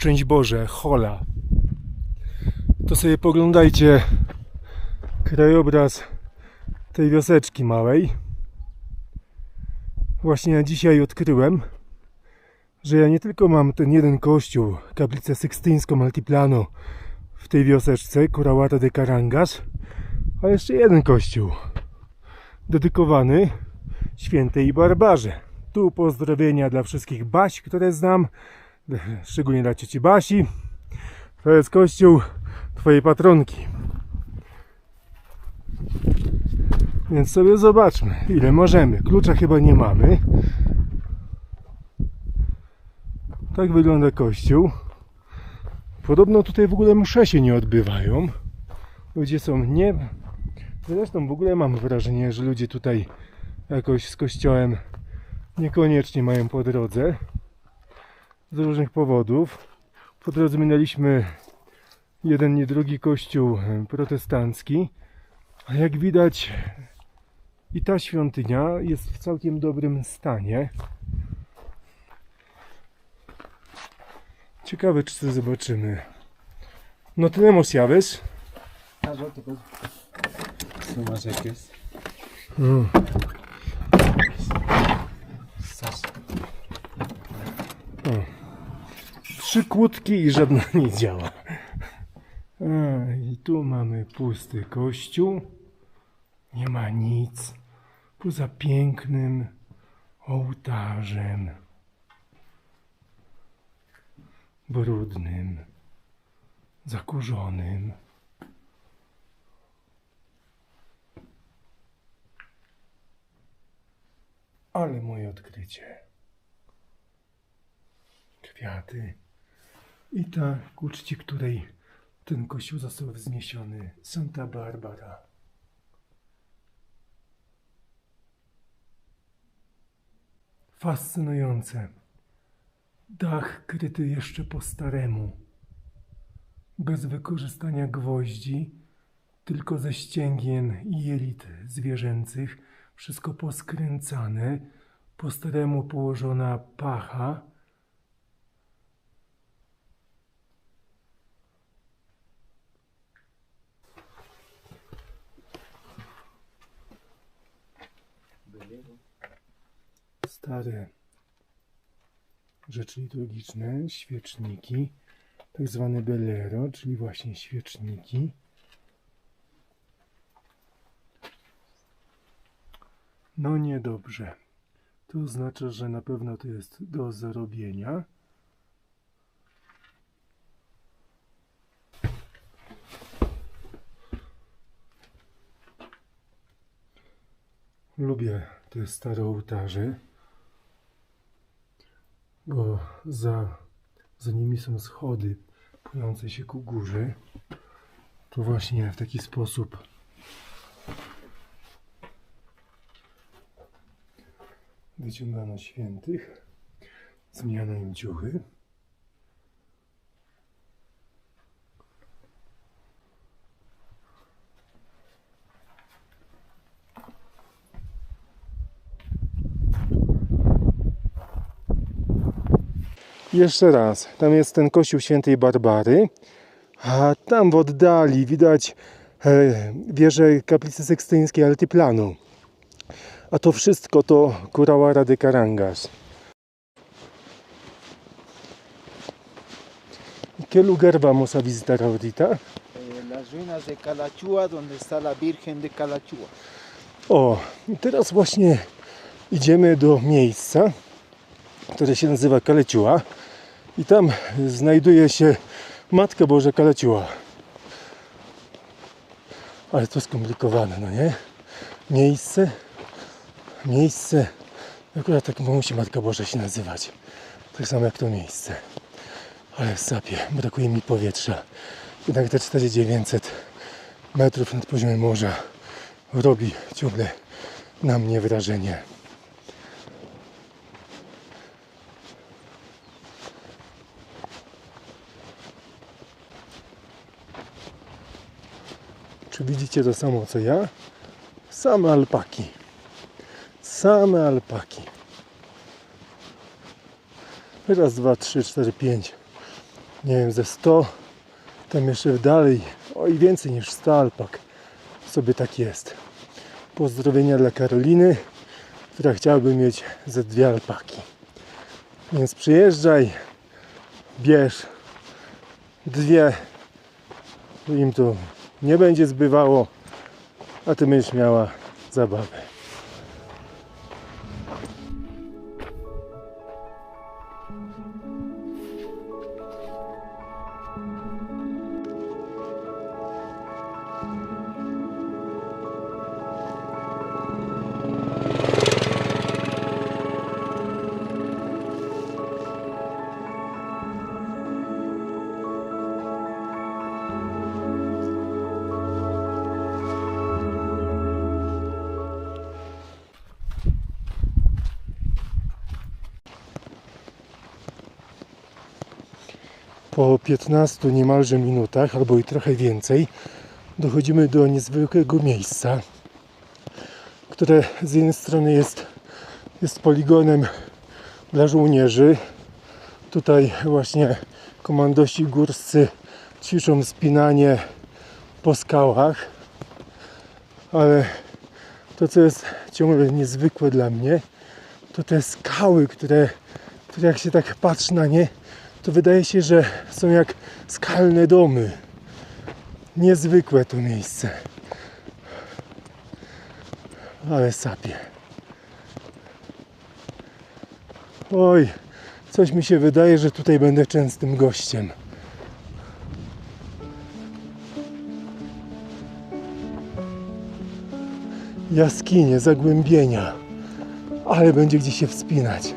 Szczęść Boże, hola. To sobie poglądajcie krajobraz tej wioseczki małej. Właśnie dzisiaj odkryłem, że ja nie tylko mam ten jeden kościół, kaplicę sykstyńską Altiplano w tej wioseczce, Kurałata de Carangas, a jeszcze jeden kościół dedykowany świętej Barbarze. Tu pozdrowienia dla wszystkich Baś, które znam, szczególnie dla cioci Basi. To jest kościół twojej patronki. Więc sobie zobaczmy, ile możemy. Klucza chyba nie mamy. Tak wygląda kościół. Podobno tutaj w ogóle msze się nie odbywają. Ludzie są nie... Zresztą w ogóle mam wrażenie, że ludzie tutaj jakoś z kościołem niekoniecznie mają po drodze. Z różnych powodów. Po drodze minęliśmy jeden nie drugi kościół e, protestancki. A jak widać i ta świątynia jest w całkiem dobrym stanie. Ciekawe, czy to zobaczymy. No tenemos llaves. Otras. No más X. Mm. Trzy kłódki i żadna nie działa. A, I tu mamy pusty kościół. Nie ma nic poza pięknym ołtarzem. Brudnym, zakurzonym. Ale moje odkrycie. Kwiaty. I ta, ku czci której ten kościół został wzniesiony, Santa Barbara. Fascynujące. Dach kryty jeszcze po staremu. Bez wykorzystania gwoździ, tylko ze ścięgien i jelit zwierzęcych, wszystko poskręcane, po staremu położona pacha, stare rzeczy liturgiczne, świeczniki, tak zwane belero, czyli właśnie świeczniki. No niedobrze. To oznacza, że na pewno to jest do zarobienia. Lubię te stare ołtarze, bo za, za nimi są schody płynące się ku górze. To właśnie w taki sposób wyciągano świętych, zmieniano im ciuchy. Jeszcze raz, tam jest ten kościół świętej Barbary, a tam w oddali widać e, wieżę kaplicy sekstyńskiej Altiplanu. A to wszystko to Kurałara de Carangas. ¿Qué lugar vamos a visitar ahorita? Eh, las ruinas de Calachua, donde está la Virgen de Calachua. O, teraz właśnie idziemy do miejsca, które się nazywa Kaleciła i tam znajduje się Matka Boża Kaleciła. Ale to skomplikowane, no nie? Miejsce, miejsce, akurat tak musi Matka Boża się nazywać. Tak samo jak to miejsce. Ale sapie, brakuje mi powietrza. Jednak te 4900 metrów nad poziomem morza robi ciągle na mnie wrażenie. Widzicie to samo co ja? Same alpaki. Same alpaki. Raz, dwa, trzy, cztery, pięć, nie wiem, ze 100, tam jeszcze dalej, oj więcej niż 100 alpak sobie tak jest. Pozdrowienia dla Karoliny, która chciałaby mieć ze dwie alpaki. Więc przyjeżdżaj, bierz dwie, im to nie będzie zbywało, a ty będziesz miała zabawę. Po 15 niemalże minutach, albo i trochę więcej, dochodzimy do niezwykłego miejsca, które z jednej strony jest, jest poligonem dla żołnierzy. Tutaj właśnie komandości górscy ćwiczą spinanie po skałach, ale to, co jest ciągle niezwykłe dla mnie, to te skały, które, które jak się tak patrzy na nie, to wydaje się, że są jak skalne domy. Niezwykłe to miejsce. Ale sapie. Oj, coś mi się wydaje, że tutaj będę częstym gościem. Jaskinie, zagłębienia. Ale będzie gdzie się wspinać.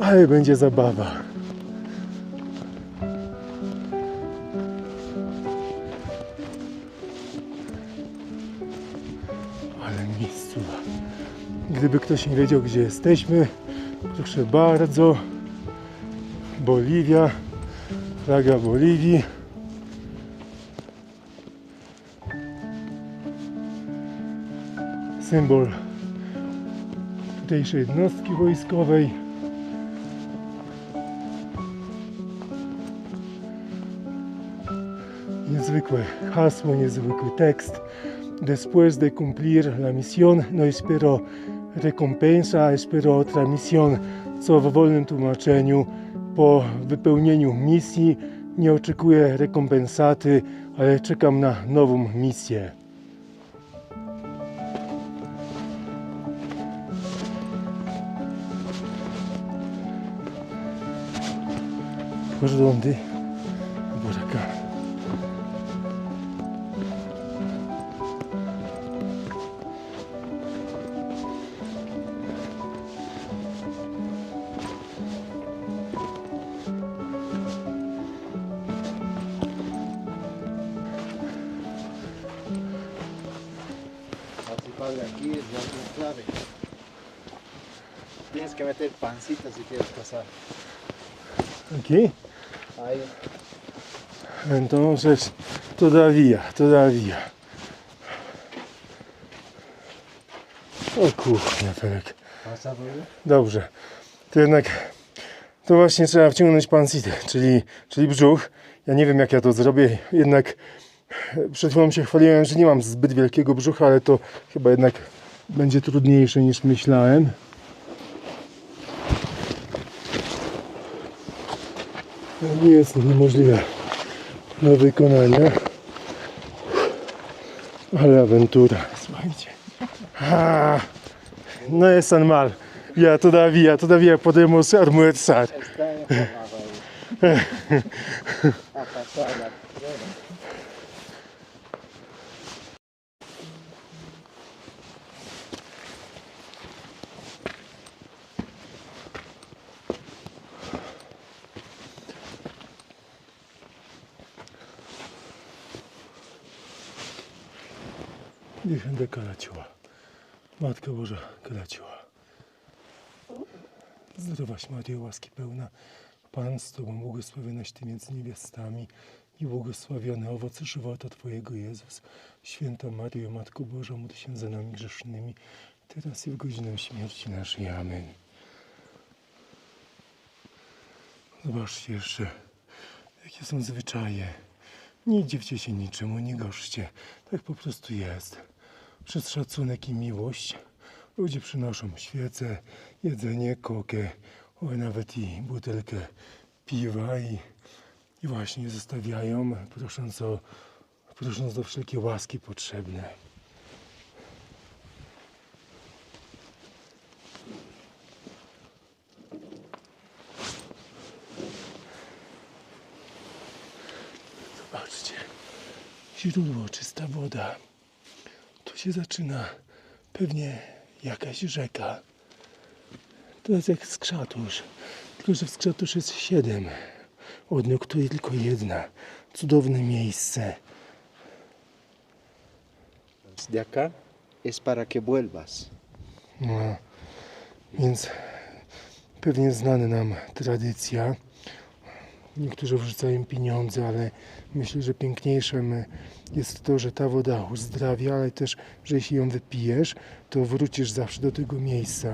Ale będzie zabawa. Gdyby ktoś nie wiedział, gdzie jesteśmy, proszę bardzo. Boliwia, flaga Boliwii. Symbol tutejszej jednostki wojskowej. Niezwykłe hasło, niezwykły tekst. Después de cumplir la misión, no espero recompensa, espero otra misión, co w wolnym tłumaczeniu po wypełnieniu misji nie oczekuję rekompensaty, ale czekam na nową misję. Dónde? Aquí es la otra clave. Tienes que meter pancita si quieres pasar. Aquí. Ahí. Entonces, todavía, todavía. O kuchnia, Felek. Dobrze. To jednak, to właśnie trzeba wciągnąć pancity, czyli, czyli brzuch. Ja nie wiem, jak ja to zrobię, jednak przed chwilą się chwaliłem, że nie mam zbyt wielkiego brzucha, ale to chyba jednak będzie trudniejsze niż myślałem. Nie jest niemożliwe do wykonania. Ale awentura, słuchajcie. Ah, no es tan mal. Ya todavía, todavía podemos en forma, bebé. A pasar Niech będę kalaciła. Matka Boża kalaciła. Zdrowaś Maryjo, łaski pełna. Pan z Tobą, błogosławionaś Ty między niewiastami i błogosławiony owoc żywota Twojego Jezus. Święta Maryjo, Matko Boża, módl się za nami grzesznymi, teraz i w godzinę śmierci naszej. Amen. Zobaczcie jeszcze, jaki Takie są zwyczaje. Nie dziwcie się niczemu, nie gorzcie. Tak po prostu jest. Przez szacunek i miłość ludzie przynoszą świece, jedzenie, kokę, o, nawet i butelkę piwa i, i właśnie zostawiają, prosząc o, prosząc o wszelkie łaski potrzebne. Zobaczcie, źródło, czysta woda. Się zaczyna pewnie jakaś rzeka. To jest jak skrzatusz, tylko że w skrzatusz jest siedem odnóg, tutaj tylko jedna. Cudowne miejsce. De acá es para que vuelvas. No, więc pewnie znana nam tradycja. Niektórzy wrzucają pieniądze, ale myślę, że piękniejszym jest to, że ta woda uzdrawia, ale też, że jeśli ją wypijesz, to wrócisz zawsze do tego miejsca.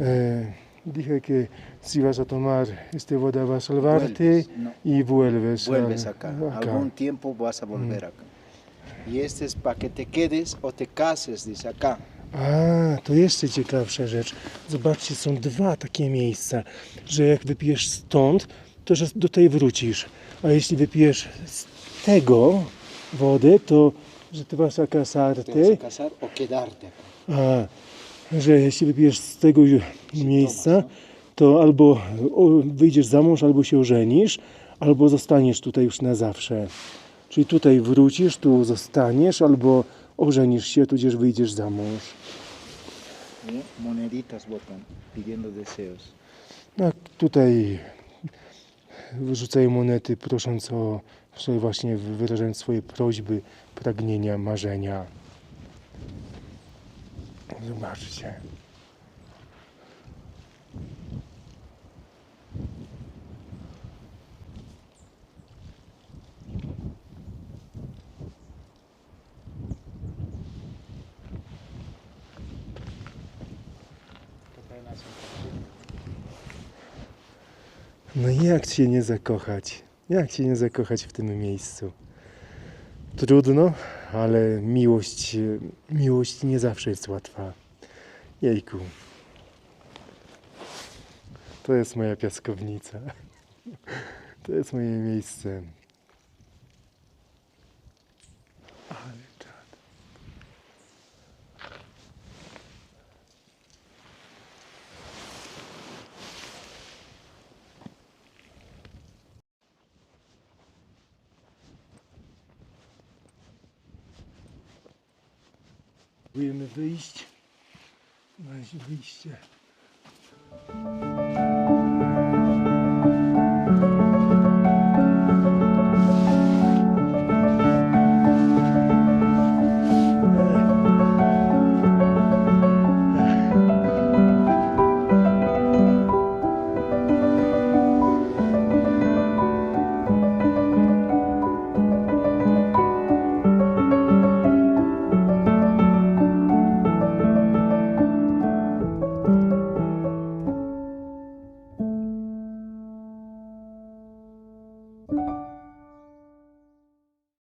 E, dije que si vas a tomar esta woda vas a salvarte no. y vuelves, a- Vuelves acá. acá. Algún tiempo vas a volver acá. Y este es para que te quedes o te cases, dice acá. A, to jeszcze ciekawsza rzecz. Zobaczcie, są dwa takie miejsca, że jak wypijesz stąd, to że do tej wrócisz. A jeśli wypijesz z tego wodę, to że ty vas a casarte, casar o quedarte acá. a że jeśli wypijesz z tego miejsca, to albo o, wyjdziesz za mąż, albo się ożenisz, albo zostaniesz tutaj już na zawsze. Czyli tutaj wrócisz, tu zostaniesz, albo ożenisz się, tudzież wyjdziesz za mąż. Moneditas botan pidiendo deseos. No, tutaj wyrzucają monety, prosząc o właśnie wyrażając swoje prośby, pragnienia, marzenia. Zobaczcie. No jak się nie zakochać? Jak się nie zakochać w tym miejscu? Trudno, ale miłość, miłość nie zawsze jest łatwa. Jejku. To jest moja piaskownica. To jest moje miejsce. Próbujemy wyjść. Znaleźć wyjście.